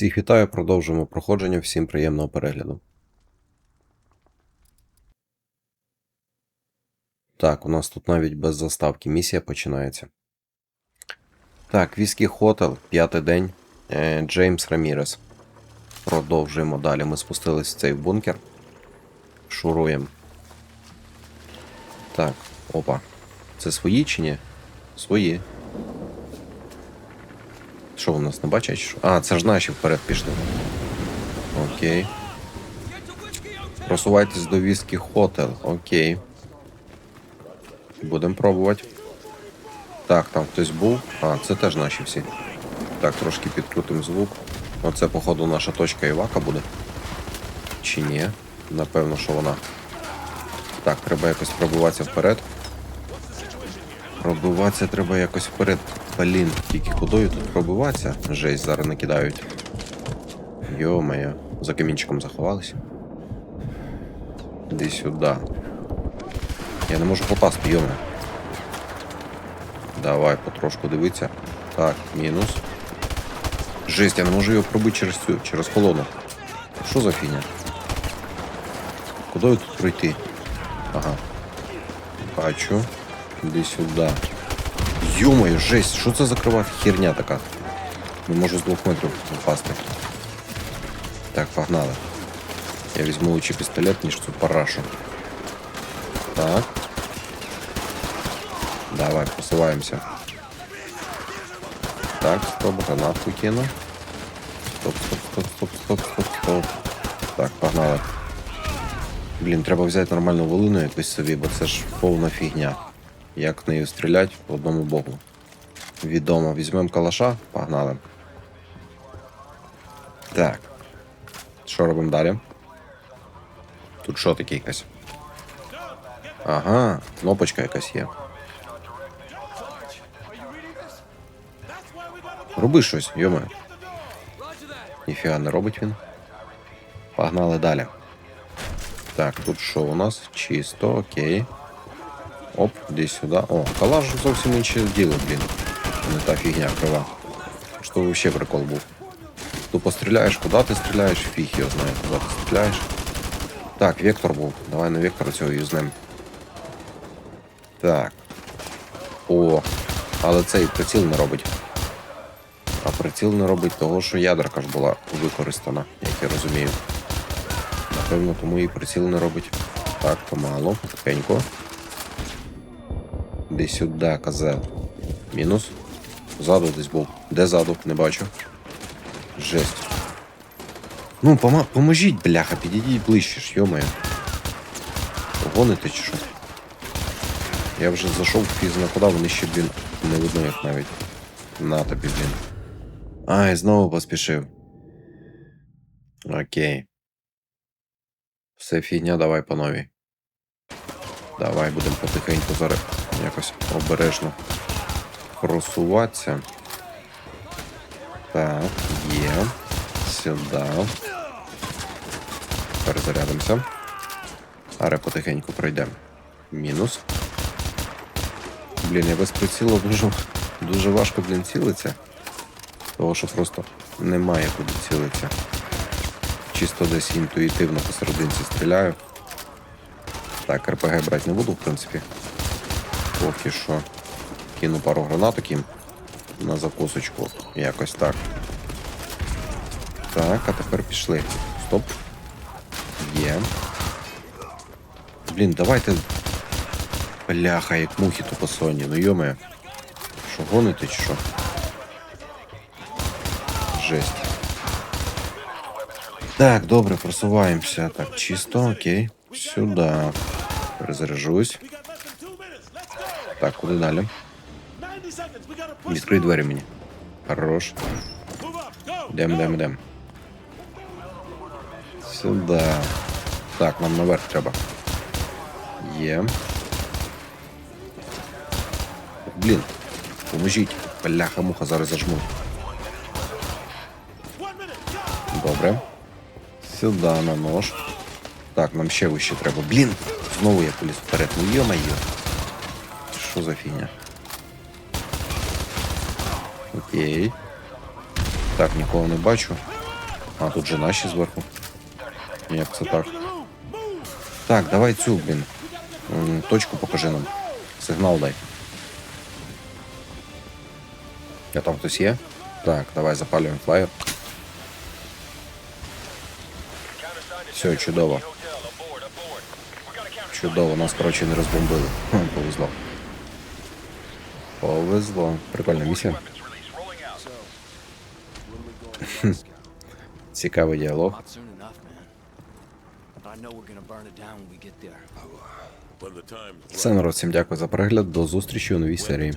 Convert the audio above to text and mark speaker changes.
Speaker 1: Всіх вітаю, продовжуємо проходження. Всім приємного перегляду. Так, у нас тут навіть без заставки місія починається. Так, Віскі Хотел, п'ятий день. Е, Джеймс Рамірес. Продовжуємо далі. Ми спустились в цей бункер. Шуруємо. Так, опа. Це свої чи ні? Свої. Що у нас не бачать? А, це ж наші вперед пішли. Окей. Просувайтесь до Віскі Хотел. Окей. Будемо пробувати. Так, там хтось був. А, це теж наші всі. Так, трошки підкрутим звук. Оце, походу, наша точка Івака буде. Чи ні? Напевно, що вона. Так, треба якось пробиватися вперед. Пробиватися треба якось вперед. Блін, тільки кудою тут пробиватися? Жесть, зараз не кидають. Йо-моє, за камінчиком заховались. Іди сюди. Я не можу попасти, йомо. Давай потрошку дивитися. Так, мінус. Жесть, я не можу його пробити через цю, через колону. Що за фігня? Куди тут пройти? Ага. Бачу. Іди сюди. Йомаю, жесть, що це за крива херня така? Не можу з двох метрів впасти. Так, погнали. Я візьму лучше пістолет, ніж цю парашу. Так. Давай, посуваємося. Так, стоп, гранатку кину. Стоп, стоп, стоп, стоп, стоп, стоп, стоп. Так, погнали. Блін, треба взяти нормальну волину якусь собі, бо це ж повна фігня. Як нею стріляти по одному боку. Відомо. Візьмемо калаша, погнали. Так. Що робимо далі? Тут що таке якась? Ага, кнопочка якась є. Роби щось, йоме. Ніфіга не робить він. Погнали далі. Так, тут що у нас? Чисто, окей. Оп, іди сюди. О, калаш зовсім інше діло, блін. Не та фігня крива. Що вообще прикол був. Тупо стріляєш, куди ти стріляєш, фіг його знає, куди ти стріляєш. Так, вектор був. Давай на вектор цього юзнем. Так. О, але цей приціл не робить. А приціл не робить того, що ядерка ж була використана, як я розумію. Напевно, тому і приціл не робить. Так, помало, потихеньку. Іди сюди, козел. Мінус. Ззаду десь був. Де ззаду? Не бачу. Жесть. Ну, пома- поможіть, бляха, підійдіть ближче ж, йомає. Гоните чи що? Я вже зайшов пізно куди, вони ще, блін, не видно як навіть. На тобі, блін. Ай, знову поспішив. Окей. Все фігня, давай по новій. Давай будемо потихеньку зараз якось обережно просуватися. Так, є. Сюди. Перезарядимося. Аре потихеньку пройдемо. Мінус. Блін, я без прицілу дуже, дуже важко, блін, цілиться. Того, що просто немає куди цілитися. Чисто десь інтуїтивно посерединці стріляю. Так, РПГ брати не буду, в принципі. Поки що. Кину пару гранаток їм на закусочку. Якось так. Так, а тепер пішли. Стоп. Є. Блін, давайте. Бляха, як мухи тупосонні. Ну йоме. Що гоните чи що? Жесть. Так, добре, просуваємося. Так, чисто, окей. Сюди. Перезаряжусь. Так, куди далі? Відкрий двері мені. Хорош. Йдем, йдем, йдем. Сюди. Так, нам наверх треба. Є. Блін. Поможіть. Бляха-муха, зараз зажму. Добре. Сюди на нож. Так, нам ще вище треба. Блін! Знову я поліз вперед. Ну йо-моє. Що за фігня? Окей. Так, нікого не бачу. А, тут же наші зверху. Як це так? Так, давай цю, блін. М, Точку покажи нам. Сигнал дай. Я там хтось є? Так, давай запалюємо флаєр. Все, чудово. Чудово, нас, коротше, не розбомбили. Хм, Повезло. Повезло. Прикольна місія. Цікавий діалог. Все, народ, всім дякую за перегляд. До зустрічі у новій серії.